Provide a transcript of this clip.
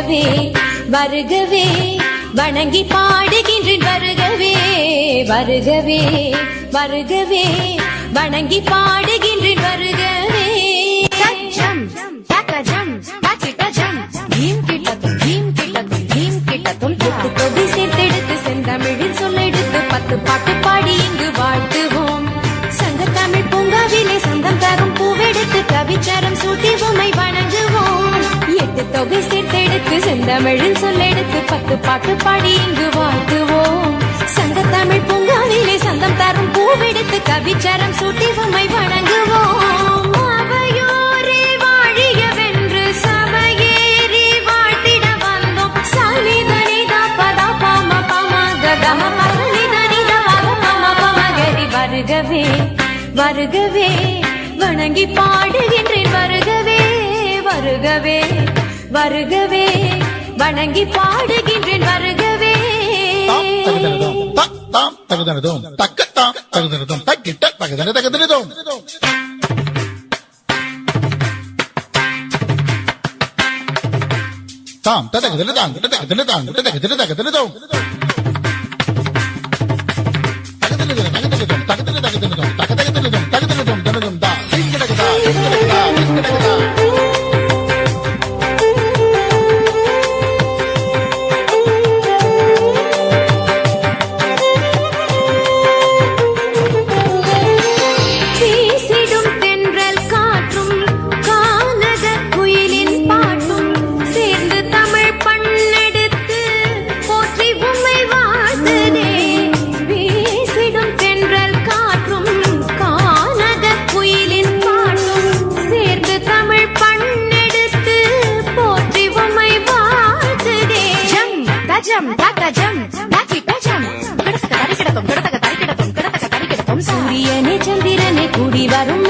வருகவே வருகவே வணங்கி பாடுகின்றேன் வருகவே வருகவே வருகவே வணங்கி பாடுகின்றேன் வருகவே. ஜம் தகஜம் தகிடஜம் பீம் கிட்டதும் பீம் கிட்டதும் பீம் கிட்டதும். தொட்டு தொகை சேர்த்தெடுத்து செந்தமிழில் சொல்லெடுத்து பத்து பாட்டு பாடி இங்கு வாழ்த்துவோம். சங்க தமிழ் பூங்காவிலே சந்தம் தரும் பூவெடுத்து கவிச்சரம் சூட்டி உமை வணங்குவோம். எட்டு தொகை சேர்த்தெடுத்து செந்தமிழில் சொல்லெடுத்து பத்து பாட்டு பாடி இங்கு வாழ்த்துவோம். சங்க தமிழ் பூங்காவிலே சந்தம் தரும் பூவெடுத்து கவிச்சரம் சூட்டி உண்மை வணங்குவோம். அவையோரே வாழியவென்று சபையேறி வாழ்த்திட வந்தோம். சனிதனிதா பதா பாம பம கதம பசனிதனிதா வத பம பம வருகவே வருகவே வணங்கி பாடுகின்றேன் வருகவே வருகவே வருகவே. வணங்கி பாடுகின்றேன் வருகவே. தாம் தகுதனதும் தக் தகுதனதும் தக்க தாம் தகுதனதும் தக்கிட்ட தகுதன தகுதனதும் தாம் தகுதன தாங்கிட்ட தகுதன தாங்கிட்ட தகுதன தகுதனதும் தகுதனதும் தஜம் தகஜம் தகிடஜம் கிடத்தக தரிக்கிடதும் கிடத்தக தரிக்கிடதும் கிடத்தக தரிக்கிடதும் சூரியனே சந்திரனே கூடி வரும்